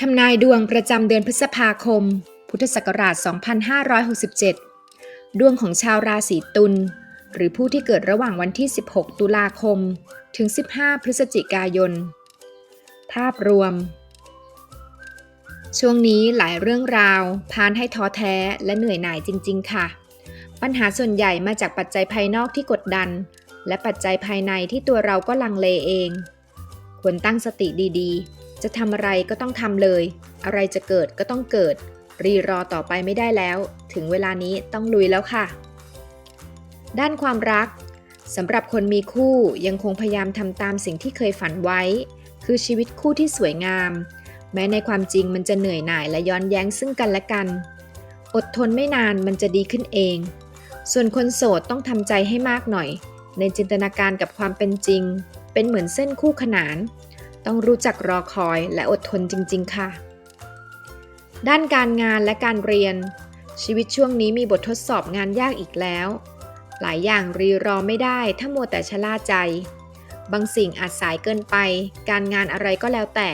ทำนายดวงประจำเดือนพฤษภาคม พุทธศักราช 2567 ดวงของชาวราศีตุล หรือผู้ที่เกิดระหว่างวันที่ 16 ตุลาคม ถึง 15 พฤศจิกายน ภาพรวม ช่วงนี้หลายเรื่องราว พานให้ท้อแท้และเหนื่อยหน่ายจริง ๆ ค่ะ ปัญหาส่วนใหญ่มาจากปัจจัยภายนอกที่กดดัน และปัจจัยภายในที่ตัวเราก็ลังเลเอง ควรตั้งสติดี ๆ จะทำอะไรก็ต้องทำเลย อะไรจะเกิดก็ต้องเกิด รีรอต่อไปไม่ได้แล้ว ถึงเวลานี้ต้องลุยแล้วค่ะ ด้านความรักสำหรับคนมีคู่ยังคงพยายามทำตามสิ่งที่เคยฝันไว้ คือชีวิตคู่ที่สวยงาม แม้ในความจริงมันจะเหนื่อยหน่ายและย้อนแย้งซึ่งกันและกัน อดทนไม่นานมันจะดีขึ้นเอง ส่วนคนโสดต้องทำใจให้มากหน่อย ในจินตนาการกับความเป็นจริง เป็นเหมือนเส้นคู่ขนาน ต้องรู้จักรอคอยและอดทนจริง ๆ ค่ะ ด้านการงานและการเรียน ชีวิตช่วงนี้มีบททดสอบงานยากอีกแล้ว หลายอย่างรีรอไม่ได้ถ้ามัวแต่ชะล่าใจ บางสิ่งอาจสายเกินไป การงานอะไรก็แล้วแต่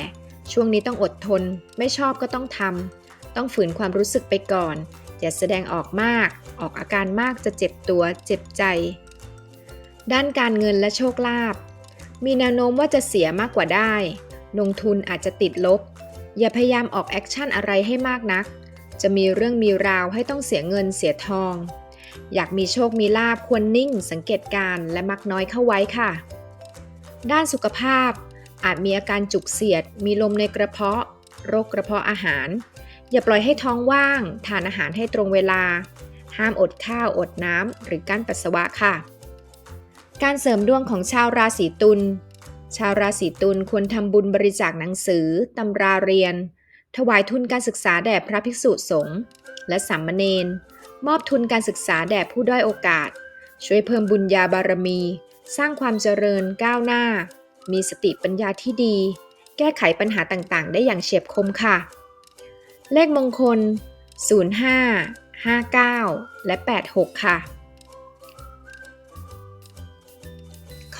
ช่วงนี้ต้องอดทน ไม่ชอบก็ต้องทำต้องฝืนความรู้สึกไปก่อน อย่าแสดงออกมาก ออกอาการมากจะเจ็บตัว เจ็บใจ ด้านการเงินและโชคลาภ มีแนวโน้มว่าจะเสียมากกว่าได้ ลงทุนอาจจะติดลบ อย่าพยายามออกแอคชั่นอะไรให้มากนัก จะมีเรื่องมีราวให้ต้องเสียเงินเสียทอง อยากมีโชคมีลาบควรนิ่ง สังเกตการและมักน้อยเข้าไว้ค่ะ ด้านสุขภาพ อาจมีอาการจุกเสียด มีลมในกระเพาะ โรคกระเพาะอาหาร อย่าปล่อยให้ท้องว่าง ทานอาหารให้ตรงเวลา ห้ามอดข้าวอดน้ำหรือกั้นปัสสาวะค่ะ การเสริมดวงของชาวราศีตุล ชาวราศีตุลควรทำบุญบริจาคหนังสือ ตำราเรียน ถวายทุนการศึกษาแด่พระภิกษุสงฆ์ และสามเณร มอบทุนการศึกษาแด่ผู้ด้อยโอกาส ช่วยเพิ่มบุญญาบารมี สร้างความเจริญก้าวหน้า มีสติปัญญาที่ดี แก้ไขปัญหาต่างๆ ได้อย่างเฉียบคมค่ะ เลขมงคล 05 59 และ 86 ค่ะ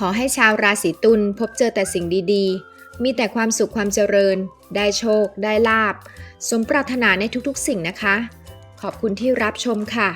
อให้ชาวราศีตุลพบเจอแต่สิ่งดีๆ มีแต่ความสุขความเจริญ ได้โชค ได้ลาบ สมปรารถนาในทุกๆ สิ่งนะคะ ขอบคุณที่รับชมค่ะ